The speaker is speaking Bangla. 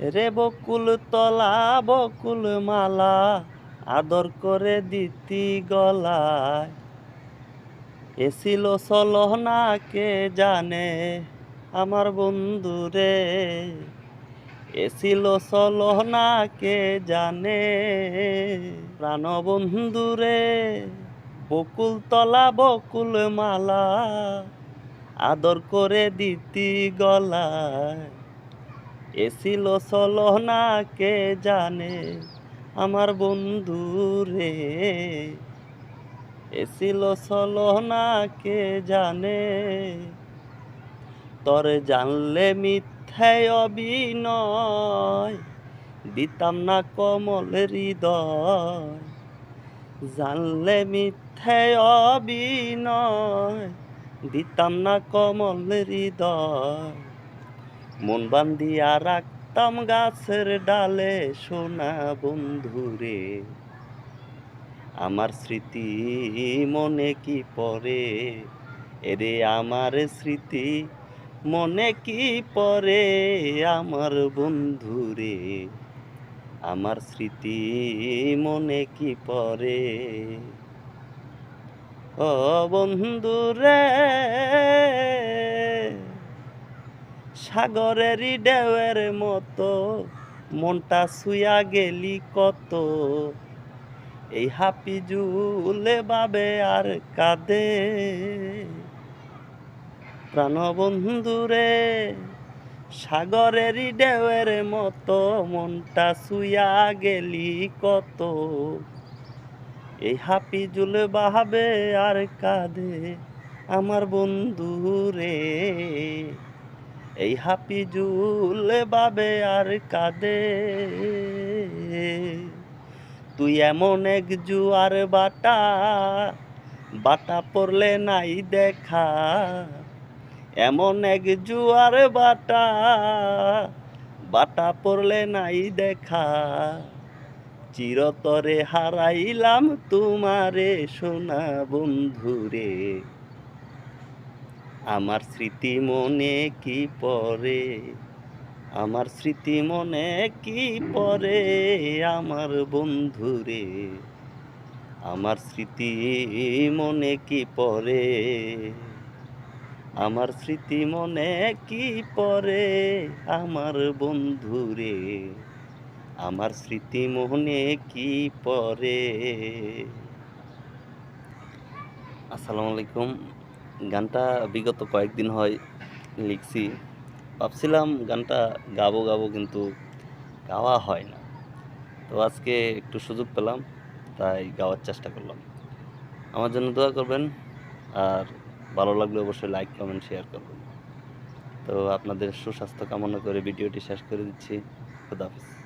রে বকুল তলা, বকুল মালা, আদর করে দিতি গলায়। এসিল সলহনা কে জানে আমার বন্ধু রে। এসিল সলহনা কে জানে প্রাণ বন্ধু রে। বকুল তলা, বকুল মালা, আদর করে দিতি গলায়। এসিল সলহনা কে জানে আমার বন্ধু রে। এসিল সলহনা কে জানে? তোর জানলে মিথ্যায় অভিনয়, দিতাম না কমল হৃদয়। জানলে মিথ্যায় অভিনয়, দিতাম না কমল হৃদয়। মন বান্ধিয়া রাখতাম গাছের ডালে, সোনা বন্ধুরে। আমার স্মৃতি মনে কি পড়ে? এরে আমার স্মৃতি মনে কি পড়ে আমার বন্ধুরে? আমার স্মৃতি মনে কি পড়ে? ও বন্ধুরে সাগরেরই ঢেউয়ের মতো, মনটা শুয়া গেলি কত। এই হাপি জুলে বাবে আর কাঁদে। প্রাণ বন্ধুরে সাগরেরই ঢেউয়ের মতো, মনটা শুয়া গেলি কত। এই হাপি জুলে বাহাবে আর কাঁদে আমার বন্ধু রে এই হাপি জুলে বাবে আর কাঁদে। তুই এমন এক জুয়ার বাটা বাটা পড়লে নাই দেখা। এমন এক জুয়ার বাটা বাটা পড়লে নাই দেখা। চিরতরে হারাইলাম তোমারে সোনা বন্ধুরে। আমার স্মৃতি মনে কি পরে আমার স্মৃতি মনে কি পরে আমার বন্ধুরে? আমার স্মৃতি মনে কি পরে আমার স্মৃতি মনে কি পরে আমার বন্ধুরে? আমার স্মৃতি মনে কি পরে আসসালামু আলাইকুম। গানটা বিগত কয়েকদিন হয় লিখছি। ভাবছিলাম গানটা গাবো গাবো কিন্তু গাওয়া হয় না। তো আজকে একটু সুযোগ পেলাম, তাই গাওয়ার চেষ্টা করলাম। আমার জন্য দোয়া করবেন, আর ভালো লাগলে অবশ্যই লাইক, কমেন্ট, শেয়ার করবেন। তো আপনাদের সুস্বাস্থ্য কামনা করে ভিডিওটি শেষ করে দিচ্ছি। খুদাহাফিজ।